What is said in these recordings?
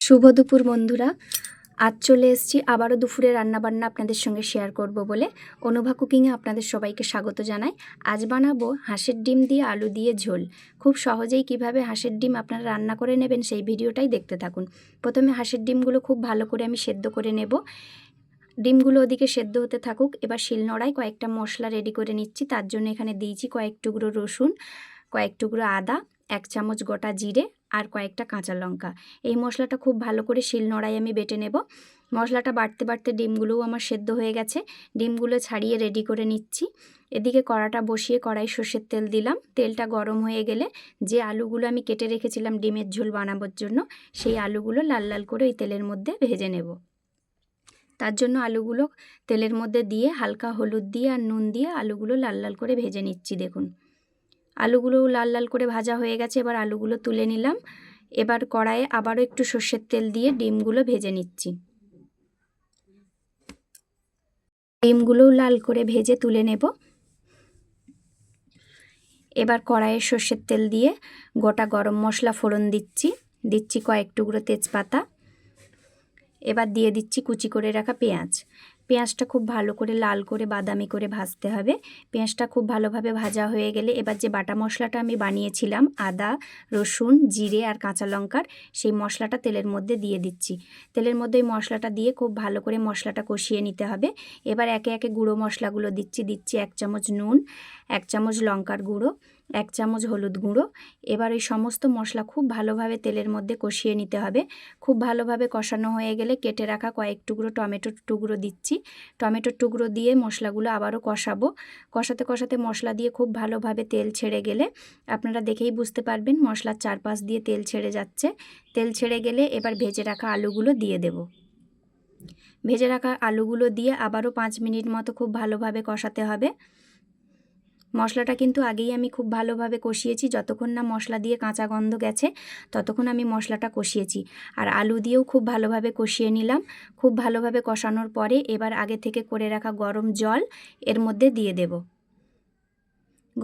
শুভ দুপুর বন্ধুরা। আজ চলে এসেছি, আবারও দুপুরে রান্নাবান্না আপনাদের সঙ্গে শেয়ার করব বলে। অনুভা কুকিংয়ে আপনাদের সবাইকে স্বাগত জানাই। আজ বানাবো হাঁসের ডিম দিয়ে আলু দিয়ে ঝোল। খুব সহজেই কীভাবে হাঁসের ডিম আপনারা রান্না করে নেবেন সেই ভিডিওটাই দেখতে থাকুন। প্রথমে হাঁসের ডিমগুলো খুব ভালো করে আমি সেদ্ধ করে নেব। ডিমগুলো ওদিকে সেদ্ধ হতে থাকুক, এবার শিলনোড়ায় কয়েকটা মশলা রেডি করে নিচ্ছি। তার জন্য এখানে দিয়েছি কয়েক টুকরো রসুন, কয়েক টুকরো আদা, এক চামচ গোটা জিরে আর কয়েকটা কাঁচা লঙ্কা। এই মশলাটা খুব ভালো করে শিল শিলনোড়ায় আমি বেটে নেব। মশলাটা বাড়তে বাড়তে ডিমগুলোও আমার সেদ্ধ হয়ে গেছে। ডিমগুলো ছাড়িয়ে রেডি করে নিচ্ছি। এদিকে কড়াটা বসিয়ে কড়াই সর্ষের তেল দিলাম। তেলটা গরম হয়ে গেলে যে আলুগুলো আমি কেটে রেখেছিলাম ডিমের ঝোল বানাবার জন্য, সেই আলুগুলো লাল লাল করে ওই তেলের মধ্যে ভেজে নেব। তার জন্য আলুগুলো তেলের মধ্যে দিয়ে হালকা হলুদ দিয়ে আর নুন দিয়ে আলুগুলো লাল লাল করে ভেজে নিচ্ছি, দেখুন। আলুগুলো লাল লাল করে ভাজা হয়ে গেছে, এবার আলুগুলো তুলে নিলাম। এবার কড়াইয়ে আবারও একটু সর্ষের তেল দিয়ে ডিমগুলো ভেজে নিচ্ছি। ডিমগুলোও লাল করে ভেজে তুলে নেব। এবার কড়াইয়ে সর্ষের তেল দিয়ে গোটা গরম মশলা ফোড়ন দিচ্ছি। দিচ্ছি কয়েক টুকরো তেজপাতা। এবার দিয়ে দিচ্ছি কুচি করে রাখা পেঁয়াজ। পেঁয়াজটা খুব ভালো করে লাল করে বাদামি করে ভাজতে হবে। পেঁয়াজটা খুব ভালোভাবে ভাজা হয়ে গেলে এবার যে বাটা মশলাটা আমি বানিয়েছিলাম, আদা, রসুন, জিরে আর কাঁচা লঙ্কার, সেই মশলাটা তেলের মধ্যে দিয়ে দিচ্ছি। তেলের মধ্যে ওই মশলাটা দিয়ে খুব ভালো করে মশলাটা কষিয়ে নিতে হবে। এবার একে একে গুঁড়ো মশলাগুলো দিচ্ছি দিচ্ছি এক চামচ নুন, এক চামচ লঙ্কার গুঁড়ো এক চামচ হলুদ গুঁড়ো। এবার এই সমস্ত মশলা খুব ভালোভাবে তেলের মধ্যে কষিয়ে নিতে হবে। খুব ভালোভাবে কষানো হয়ে গেলে কেটে রাখা কয়েক টুকরো টমেটোর টুকরো দিচ্ছি। টমেটোর টুকরো দিয়ে মশলাগুলো আবারও কষাবো। কষাতে কষাতে মশলা দিয়ে খুব ভালোভাবে তেল ছেড়ে গেলে আপনারা দেখেই বুঝতে পারবেন মশলার চারপাশ দিয়ে তেল ছেড়ে যাচ্ছে। তেল ছেড়ে গেলে এবার ভেজে রাখা আলুগুলো দিয়ে দেব। ভেজে রাখা আলুগুলো দিয়ে আবারও পাঁচ মিনিট মতো খুব ভালোভাবে কষাতে হবে। মশলাটা কিন্তু আগেই আমি খুব ভালোভাবে কষিয়েছি। যতক্ষণ না মশলা দিয়ে কাঁচা গন্ধ গেছে, ততক্ষণ আমি মশলাটা কষিয়েছি। আর আলু দিয়েও খুব ভালোভাবে কষিয়ে নিলাম। খুব ভালোভাবে কষানোর পরে এবার আগে থেকে করে রাখা গরম জল এর মধ্যে দিয়ে দেব।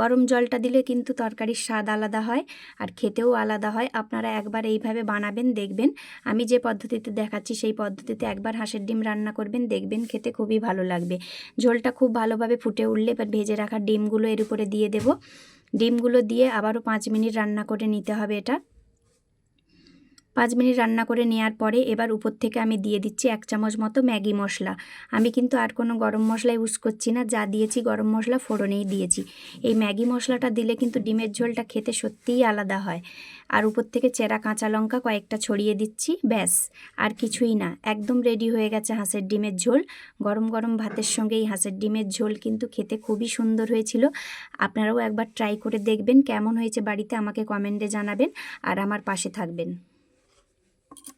গরম জলটা দিলে কিন্তু তরকারির স্বাদ আলাদা হয় আর খেতেও আলাদা হয়। আপনারা একবার এইভাবে বানাবেন, দেখবেন। আমি যে পদ্ধতিতে দেখাচ্ছি, সেই পদ্ধতিতে একবার হাঁসের ডিম রান্না করবেন, দেখবেন খেতে খুবই ভালো লাগবে। ঝোলটা খুব ভালোভাবে ফুটে উঠলে এবার ভেজে রাখা ডিমগুলো এর উপরে দিয়ে দেব। ডিমগুলো দিয়ে আবারও পাঁচ মিনিট রান্না করে নিতে হবে এটা। পাঁচ মিনিট রান্না করে নেওয়ার পরে এবার উপর থেকে আমি দিয়ে দিচ্ছি এক চামচ মতো ম্যাগি মশলা। আমি কিন্তু আর কোনো গরম মশলা ইউজ করছি না, যা দিয়েছি গরম মশলা ফোড়নেই দিয়েছি। এই ম্যাগি মশলাটা দিলে কিন্তু ডিমের ঝোলটা খেতে সত্যিই আলাদা হয়। আর উপর থেকে চেরা কাঁচা লঙ্কা কয়েকটা ছড়িয়ে দিচ্ছি, ব্যাস। আর কিছুই না, একদম রেডি হয়ে গেছে হাঁসের ডিমের ঝোল। গরম গরম ভাতের সঙ্গে এই হাঁসের ডিমের ঝোল কিন্তু খেতে খুবই সুন্দর হয়েছিল। আপনারাও একবার ট্রাই করে দেখবেন কেমন হয়েছে বাড়িতে, আমাকে কমেন্টে জানাবেন। আর আমার পাশে থাকবেন।